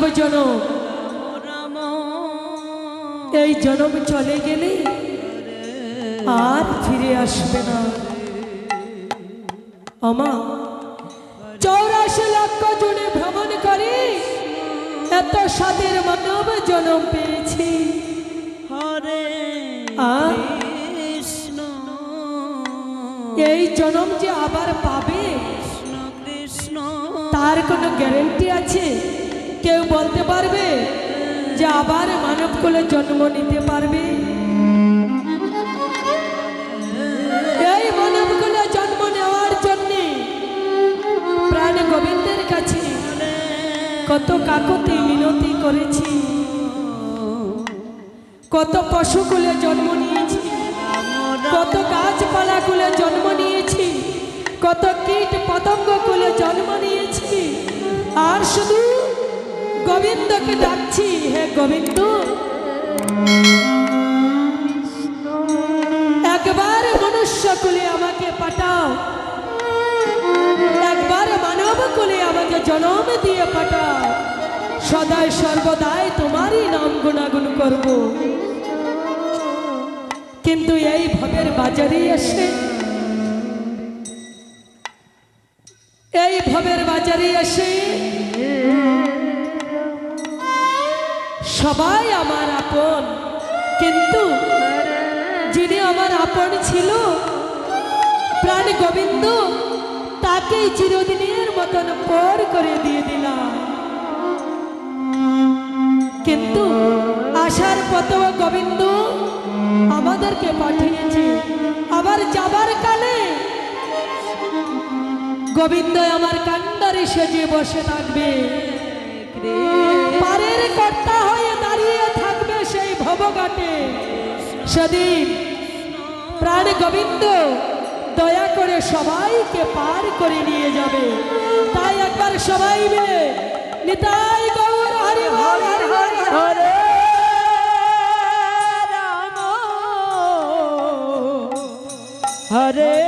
মানব জনম। এই জনম চলে গেলে আর ফিরে আসবে না। আমা চৌরাশি লক্ষ জুড়ে ভ্রমণ করে এত স্বাদের মানব জনম পেয়েছি। হরে আর কৃষ্ণ। এই জনম যে আবার পাবে কৃষ্ণ কৃষ্ণ। তার কোনো গ্যারেন্টি আছে? কেউ বলতে পারবে যে আবার মানব কুলে জন্ম নিতে পারবে? এই মানব জন্ম নেওয়ার জন্য প্রাণ গোবিন্দের কাছে কত কাকতি মিনতি করেছি। কত পশু কুলে জন্ম নিয়েছি। কত গাছপালা কুলে জন্ম নিয়েছি। কত কীট পতঙ্গ কুলে জন্ম নিয়েছি। আর শুধু গোবিন্দকে ডাকছি, হে গোবিন্দ। একবার মনুষ্য কুলে আমাকে পাঠাও। একবার মানব কুলে আমাকে জনম দিয়ে পাঠাও। সদায় সর্বদাই তোমারই নাম গুণাগুণ করব। কিন্তু এই ভবের বাজারে এসে এই ভবের বাজারে এসে সবাই আমার আপন। কিন্তু যিনি আমার আপন ছিল, প্রাণ গোবিন্দ, তাকেই চিরদিনের মতন পর করে দিয়ে দিলাম। কিন্তু আসার পথ গোবিন্দ আমাদেরকে পাঠিয়েছে। আবার যাবার কালে গোবিন্দ আমার কান্ডারে সেজে বসে থাকবে। পারের কর্তা হয়ে দাঁড়িয়ে থাকবে সেই ভবঘাটে। সেদিন প্রাণ গোবিন্দ দয়া করে সবাইকে পার করে নিয়ে যাবে। তাই একবার সবাই মিলে নিতাই গৌর হরি হরি হরি হরে রাম। হরে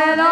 রে